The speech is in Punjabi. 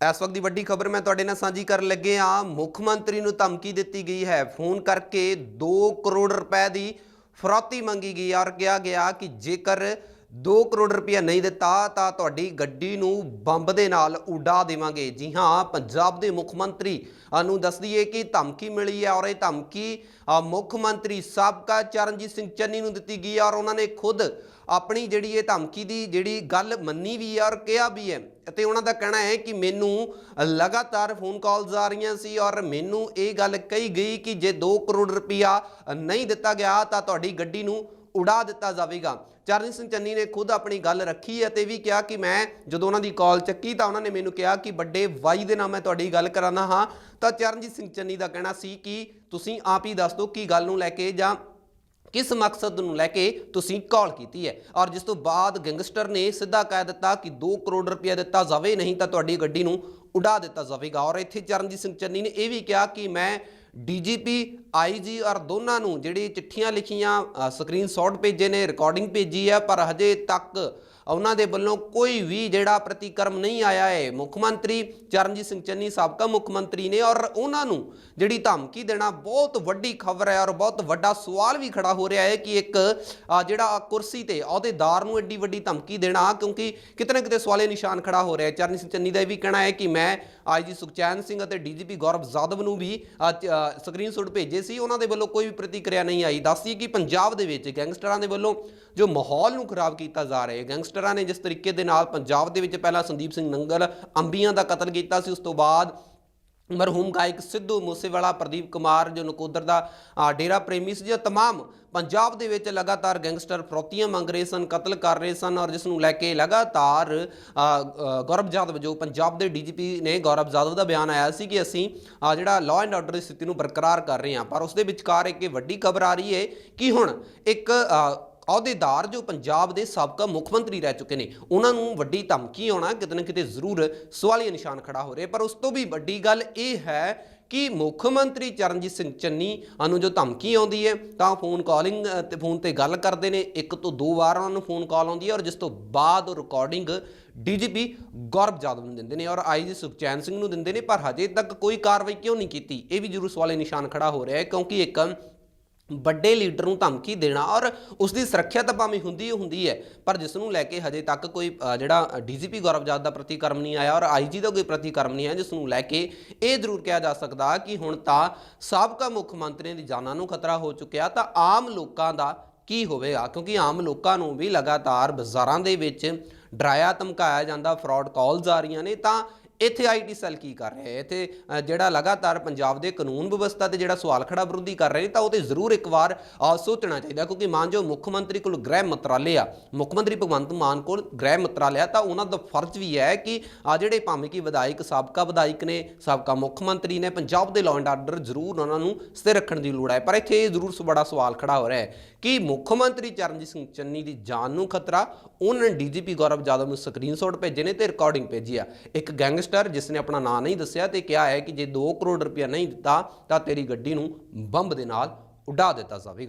ਇਸ ਵਕਤ ਦੀ ਵੱਡੀ ਖਬਰ ਮੈਂ ਤੁਹਾਡੇ ਨਾਲ ਸਾਂਝੀ ਕਰਨ ਲੱਗੇ ਆ ਮੁੱਖ ਮੰਤਰੀ ਨੂੰ ਧਮਕੀ ਦਿੱਤੀ ਗਈ ਹੈ। ਫੋਨ ਕਰਕੇ 2 ਕਰੋੜ ਰੁਪਏ ਦੀ ਫਰੋਤੀ ਮੰਗੀ ਗਈ ਔਰ ਕਿਹਾ ਗਿਆ ਕਿ ਜੇਕਰ 2 ਕਰੋੜ ਰੁਪਏ ਨਹੀਂ ਦਿੱਤਾ, ਤਾਂ ਤੁਹਾਡੀ ਗੱਡੀ ਨੂੰ ਬੰਬ ਦੇ ਨਾਲ ਉਡਾ ਦੇਵਾਂਗੇ। ਜੀ ਹਾਂ, ਪੰਜਾਬ ਦੇ ਮੁੱਖ ਮੰਤਰੀ ਨੂੰ ਦੱਸ ਦਈਏ ਕਿ ਧਮਕੀ ਮਿਲੀ ਹੈ ਔਰ ਇਹ ਧਮਕੀ ਮੁੱਖ ਮੰਤਰੀ ਸਾਬਕਾ ਚਰਨਜੀਤ ਸਿੰਘ ਚੰਨੀ ਨੂੰ ਦਿੱਤੀ ਗਈ ਹੈ ਔਰ ਉਹਨਾਂ ਨੇ ਖੁਦ ਆਪਣੀ ਜਿਹੜੀ ਇਹ ਧਮਕੀ ਦੀ ਜਿਹੜੀ ਗੱਲ ਮੰਨੀ ਵੀ ਹੈ ਔਰ ਕਿਹਾ ਵੀ ਹੈ। ਅਤੇ ਉਹਨਾਂ ਦਾ ਕਹਿਣਾ ਹੈ ਕਿ ਮੈਨੂੰ ਲਗਾਤਾਰ ਫੋਨ ਕਾਲਸ ਆ ਰਹੀਆਂ ਸੀ ਔਰ ਮੈਨੂੰ ਇਹ ਗੱਲ ਕਹੀ ਗਈ ਕਿ ਜੇ 2 ਕਰੋੜ ਰੁਪਇਆ ਨਹੀਂ ਦਿੱਤਾ ਗਿਆ, ਤਾਂ ਤੁਹਾਡੀ ਗੱਡੀ ਨੂੰ ਉਡਾ ਦਿੱਤਾ ਜਾਵੇਗਾ। ਚਰਨਜੀਤ ਸਿੰਘ ਚੰਨੀ ਨੇ ਖੁਦ ਆਪਣੀ ਗੱਲ ਰੱਖੀ ਹੈ ਤੇ ਵੀ ਕਿਹਾ ਕਿ ਮੈਂ ਜਦੋਂ ਉਹਨਾਂ ਦੀ ਕਾਲ ਚੱਕੀ ਤਾਂ ਉਹਨਾਂ ਨੇ ਮੈਨੂੰ ਕਿਹਾ ਕਿ ਵੱਡੇ ਵਾਈ ਦੇ ਨਾਲ ਮੈਂ ਤੁਹਾਡੀ ਗੱਲ ਕਰਾਨਾ ਹਾਂ। ਤਾਂ ਚਰਨਜੀਤ ਸਿੰਘ ਚੰਨੀ ਦਾ ਕਹਿਣਾ ਸੀ ਕਿ ਤੁਸੀਂ ਆਪ ਹੀ ਦੱਸ ਦਿਓ ਕੀ ਗੱਲ ਨੂੰ ਲੈ ਕੇ ਜਾਂ ਕਿਸ ਮਕਸਦ ਨੂੰ ਲੈ ਕੇ ਤੁਸੀਂ ਕਾਲ ਕੀਤੀ ਹੈ। ਔਰ ਜਿਸ ਤੋਂ ਬਾਅਦ ਗੈਂਗਸਟਰ ਨੇ ਸਿੱਧਾ ਕਹਿ ਦਿੱਤਾ ਕਿ 2 ਕਰੋੜ ਰੁਪਏ ਦਿੱਤਾ ਜਾਵੇ, ਨਹੀਂ ਤਾਂ ਤੁਹਾਡੀ ਗੱਡੀ ਨੂੰ ਉਡਾ ਦਿੱਤਾ ਜਾਵੇਗਾ। ਔਰ ਇੱਥੇ ਚਰਨਜੀਤ ਸਿੰਘ ਚੰਨੀ ਨੇ ਇਹ ਵੀ ਕਿਹਾ ਕਿ ਮੈਂ ਡੀਜੀਪੀ ਆਈਜੀ ਔਰ ਦੋਨਾਂ ਨੂੰ ਜਿਹੜੀ ਚਿੱਠੀਆਂ ਲਿਖੀਆਂ ਸਕਰੀਨਸ਼ਾਟ ਭੇਜੇ ਨੇ, ਰਿਕਾਰਡਿੰਗ ਭੇਜੀ ਹੈ, ਪਰ ਹਜੇ ਤੱਕ ਉਹਨਾਂ ਦੇ ਵੱਲੋਂ ਕੋਈ ਵੀ ਜਿਹੜਾ ਪ੍ਰਤੀਕਰਮ ਨਹੀਂ ਆਇਆ ਹੈ। ਮੁੱਖ ਮੰਤਰੀ ਚਰਨਜੀਤ ਸਿੰਘ ਚੰਨੀ, ਸਾਬਕਾ ਮੁੱਖ ਮੰਤਰੀ ਨੇ ਔਰ ਉਹਨਾਂ ਨੂੰ ਜਿਹੜੀ ਧਮਕੀ ਦੇਣਾ ਬਹੁਤ ਵੱਡੀ ਖਬਰ ਹੈ ਔਰ ਬਹੁਤ ਵੱਡਾ ਸਵਾਲ ਵੀ ਖੜਾ ਹੋ ਰਿਹਾ ਹੈ ਕਿ ਇੱਕ ਜਿਹੜਾ ਕੁਰਸੀ ਤੇ ਅਹੁਦੇਦਾਰ ਨੂੰ ਐਡੀ ਵੱਡੀ ਧਮਕੀ ਦੇਣਾ, ਕਿਉਂਕਿ ਕਿਤੇ ਨਾ ਕਿਤੇ ਸਵਾਲੇ ਨਿਸ਼ਾਨ ਖੜਾ ਹੋ ਰਿਹਾ ਹੈ। ਚਰਨਜੀਤ ਸਿੰਘ ਚੰਨੀ ਦਾ ਇਹ ਵੀ ਕਹਿਣਾ ਹੈ ਕਿ ਮੈਂ ਆਈਜੀ ਸੁਖਚੈਨ ਸਿੰਘ ਅਤੇ ਡੀਜੀਪੀ ਗੌਰਵ ਜਾਦਵ ਨੂੰ ਵੀ ਸਕਰੀਨਸ਼ਾਟ ਭੇਜੇ ਸੀ, ਉਹਨਾਂ ਦੇ ਵੱਲੋਂ ਕੋਈ ਵੀ ਪ੍ਰਤੀਕਿਰਿਆ ਨਹੀਂ ਆਈ। ਦੱਸਦੀ ਕਿ ਪੰਜਾਬ ਦੇ ਵਿੱਚ ਗੈਂਗਸਟਰਾਂ ਦੇ ਵੱਲੋਂ ਜੋ ਮਾਹੌਲ ਨੂੰ ਖਰਾਬ ਕੀਤਾ ਜਾ ਰਿਹਾ ਹੈ, ਗੈਂਗਸਟਰਾਂ ਨੇ ਜਿਸ ਤਰੀਕੇ ਦੇ ਨਾਲ ਪੰਜਾਬ ਦੇ ਵਿੱਚ ਪਹਿਲਾਂ ਸੰਦੀਪ ਸਿੰਘ ਨੰਗਲ ਅੰਬੀਆਂ ਦਾ ਕਤਲ ਕੀਤਾ ਸੀ, ਉਸ ਤੋਂ ਬਾਅਦ ਮਰਹੂਮ ਗਾਇਕ ਸਿੱਧੂ ਮੂਸੇਵਾਲਾ ਪ੍ਰਦੀਪ ਕੁਮਾਰ ਜੋ ਨਕੋਦਰ ਦਾ ਅ, ਡੇਰਾ ਪ੍ਰੇਮੀ ਸੀ ਜੋ तमाम ਪੰਜਾਬ ਦੇ ਵਿੱਚ ਲਗਾਤਾਰ ਗੈਂਗਸਟਰ ਫਰੋਤੀਆਂ ਮੰਗ ਰਹੇ ਸਨ ਕਤਲ ਕਰ ਰਹੇ ਸਨ ਔਰ ਜਿਸ ਨੂੰ ਲੈ ਕੇ ਲਗਾਤਾਰ ਅ, ਅ, ਗੌਰਵ ਜਾਦਵ ਜੋ ਪੰਜਾਬ ਦੇ ਡੀਜੀਪੀ ਨੇ ਗੌਰਵ ਜਾਦਵ ਦਾ ਬਿਆਨ ਆਇਆ ਸੀ ਕਿ ਅਸੀਂ ਅ, ਜਿਹੜਾ ਲਾਅ ਐਂਡ ਆਰਡਰ ਦੀ ਸਥਿਤੀ ਨੂੰ ਬਰਕਰਾਰ ਕਰ ਰਹੇ ਹਾਂ ਪਰ ਉਸ ਦੇ ਵਿਚਕਾਰ ਇੱਕ ਇਹ ਵੱਡੀ ਖਬਰ ਆ ਰਹੀ ਹੈ ਕਿ ਹੁਣ ਇੱਕ ਅ, ਅਹੁਦੇਦਾਰ ਜੋ ਪੰਜਾਬ ਦੇ ਸਾਬਕਾ ਮੁੱਖ ਮੰਤਰੀ ਰਹਿ ਚੁੱਕੇ ਨੇ, ਉਹਨਾਂ ਨੂੰ ਵੱਡੀ ਧਮਕੀ ਆਉਣਾ ਕਿਤੇ ਨਾ ਕਿਤੇ ਜ਼ਰੂਰ ਸਵਾਲੀਆ ਨਿਸ਼ਾਨ ਖੜਾ ਹੋ ਰਿਹਾ। ਪਰ ਉਸ ਤੋਂ ਵੀ ਵੱਡੀ ਗੱਲ ਇਹ ਹੈ ਕਿ ਮੁੱਖ ਮੰਤਰੀ ਚਰਨਜੀਤ ਸਿੰਘ ਚੰਨੀ ਨੂੰ ਜੋ ਧਮਕੀ ਆਉਂਦੀ ਹੈ, ਤਾਂ ਫੋਨ ਕਾਲਿੰਗ ਤੇ ਫੋਨ ਤੇ ਗੱਲ ਕਰਦੇ ਨੇ। ਇੱਕ ਤੋਂ ਦੋ ਵਾਰ ਉਹਨਾਂ ਨੂੰ ਫੋਨ ਕਾਲ ਆਉਂਦੀ ਹੈ ਔਰ ਜਿਸ ਤੋਂ ਬਾਅਦ ਉਹ ਰਿਕਾਰਡਿੰਗ ਡੀਜੀਪੀ ਗੌਰਵ ਜਾਦਵ ਨੂੰ ਦਿੰਦੇ ਨੇ ਔਰ ਆਈਜੀ ਸੁਖਚੈਨ ਸਿੰਘ ਨੂੰ ਦਿੰਦੇ ਨੇ। ਪਰ ਹਜੇ ਤੱਕ ਕੋਈ ਕਾਰਵਾਈ ਕਿਉਂ ਨਹੀਂ ਕੀਤੀ? ਇਹ ਵੀ ਜ਼ਰੂਰ ਸਵਾਲੇ ਨਿਸ਼ਾਨ ਖੜਾ ਹੋ ਰਿਹਾ ਹੈ, ਕਿਉਂਕਿ ਇੱਕ ਵੱਡੇ ਲੀਡਰ ਨੂੰ ਧਮਕੀ ਦੇਣਾ ਔਰ ਉਸ ਦੀ ਸੁਰੱਖਿਆ ਤਾਂ ਭਾਵੇਂ ਹੁੰਦੀ ਹੀ ਹੁੰਦੀ ਹੈ ਪਰ ਜਿਸ ਨੂੰ ਲੈ ਕੇ ਹਜੇ ਤੱਕ ਕੋਈ ਅ, ਜਿਹੜਾ ਡੀਜੀਪੀ ਗੌਰਵਜਾਤ ਦਾ ਪ੍ਰਤੀਕਰਮ ਨਹੀਂ ਆਇਆ ਔਰ ਆਈਜੀ ਦਾ ਕੋਈ ਪ੍ਰਤੀਕਰਮ ਨਹੀਂ ਹੈ ਜਿਸ ਨੂੰ ਲੈ ਕੇ ਇਹ ਜ਼ਰੂਰ ਕਿਹਾ ਜਾ ਸਕਦਾ ਕਿ ਹੁਣ ਤਾਂ ਸਾਬਕਾ ਮੁੱਖ ਮੰਤਰੀਆਂ ਦੀ ਜਾਨਾਂ ਨੂੰ ਖਤਰਾ ਹੋ ਚੁੱਕਿਆ ਤਾਂ ਆਮ ਲੋਕਾਂ ਦਾ ਕੀ ਹੋਵੇਗਾ? ਕਿਉਂਕਿ ਆਮ ਲੋਕਾਂ ਨੂੰ ਵੀ ਲਗਾਤਾਰ ਬਾਜ਼ਾਰਾਂ ਦੇ ਵਿੱਚ ਡਰਾਇਆ ਧਮਕਾਇਆ ਜਾਂਦਾ ਫਰਾਡ ਕਾਲਸ ਆ ਰਹੀਆਂ ਨੇ ਤਾਂ ਇੱਥੇ ਆਈਟੀ ਸੈੱਲ ਕੀ ਕਰ ਰਿਹਾ ਹੈ? ਇੱਥੇ ਜਿਹੜਾ ਲਗਾਤਾਰ ਪੰਜਾਬ ਦੇ ਕਾਨੂੰਨ ਵਿਵਸਥਾ ਤੇ ਜਿਹੜਾ ਸਵਾਲ ਖੜਾ ਵਿਰੋਧੀ ਕਰ ਰਹੇ ਨੇ, ਤਾਂ ਉਹ ਤੇ ਜ਼ਰੂਰ ਇੱਕ ਵਾਰ ਸੋਚਣਾ ਚਾਹੀਦਾ, ਕਿਉਂਕਿ ਮਾਨਯੋਗ ਮੁੱਖ ਮੰਤਰੀ ਕੋਲ ਗ੍ਰਹਿ ਮੰਤਰਾਲੇ ਆ, ਮੁੱਖ ਮੰਤਰੀ ਭਗਵੰਤ ਮਾਨ ਕੋਲ ਗ੍ਰਹਿ ਮੰਤਰਾਲੇ ਆ, ਤਾਂ ਉਹਨਾਂ ਦਾ ਫਰਜ਼ ਵੀ ਹੈ ਕਿ ਆ ਜਿਹੜੇ ਭਾਵੇਂ ਕਿ ਵਿਧਾਇਕ, ਸਾਬਕਾ ਵਿਧਾਇਕ ਨੇ, ਸਾਬਕਾ ਮੁੱਖ ਮੰਤਰੀ ਨੇ, ਪੰਜਾਬ ਦੇ ਲਾਅ ਐਂਡ ਆਰਡਰ ਜ਼ਰੂਰ ਉਹਨਾਂ ਨੂੰ ਸਥਿਰ ਰੱਖਣ ਦੀ ਲੋੜ ਹੈ। ਪਰ ਇੱਥੇ ਇਹ ਜ਼ਰੂਰ ਬੜਾ ਸਵਾਲ ਖੜਾ ਹੋ ਰਿਹਾ ਹੈ ਕਿ ਮੁੱਖ ਮੰਤਰੀ ਚਰਨਜੀਤ ਸਿੰਘ ਚੰਨੀ ਦੀ ਜਾਨ ਨੂੰ ਖਤਰਾ, ਉਹਨਾਂ ਨੇ ਡੀਜੀਪੀ ਗੌਰਵ ਜਾਦਵ ਨੂੰ ਸਕਰੀਨਸ਼ਾਟ ਭੇਜੇ ਨੇ ਤੇ ਰਿਕਾਰਡਿੰਗ ਭੇਜੀ ਆ। ਇੱਕ ਗੈਂਗਸਟਰ ਗੈਂਗਸਟਰ ਜਿਸ ਨੇ ਆਪਣਾ ਨਾਂ ਨਹੀਂ ਦੱਸਿਆ ਤੇ ਕਿਹਾ ਹੈ ਕਿ ਜੇ 2 ਕਰੋੜ ਰੁਪਇਆ ਨਹੀਂ ਦਿੱਤਾ ਤਾਂ ਤੇਰੀ ਗੱਡੀ ਨੂੰ ਬੰਬ ਦੇ ਨਾਲ ਉਡਾ ਦਿੱਤਾ ਜਾਵੇਗਾ।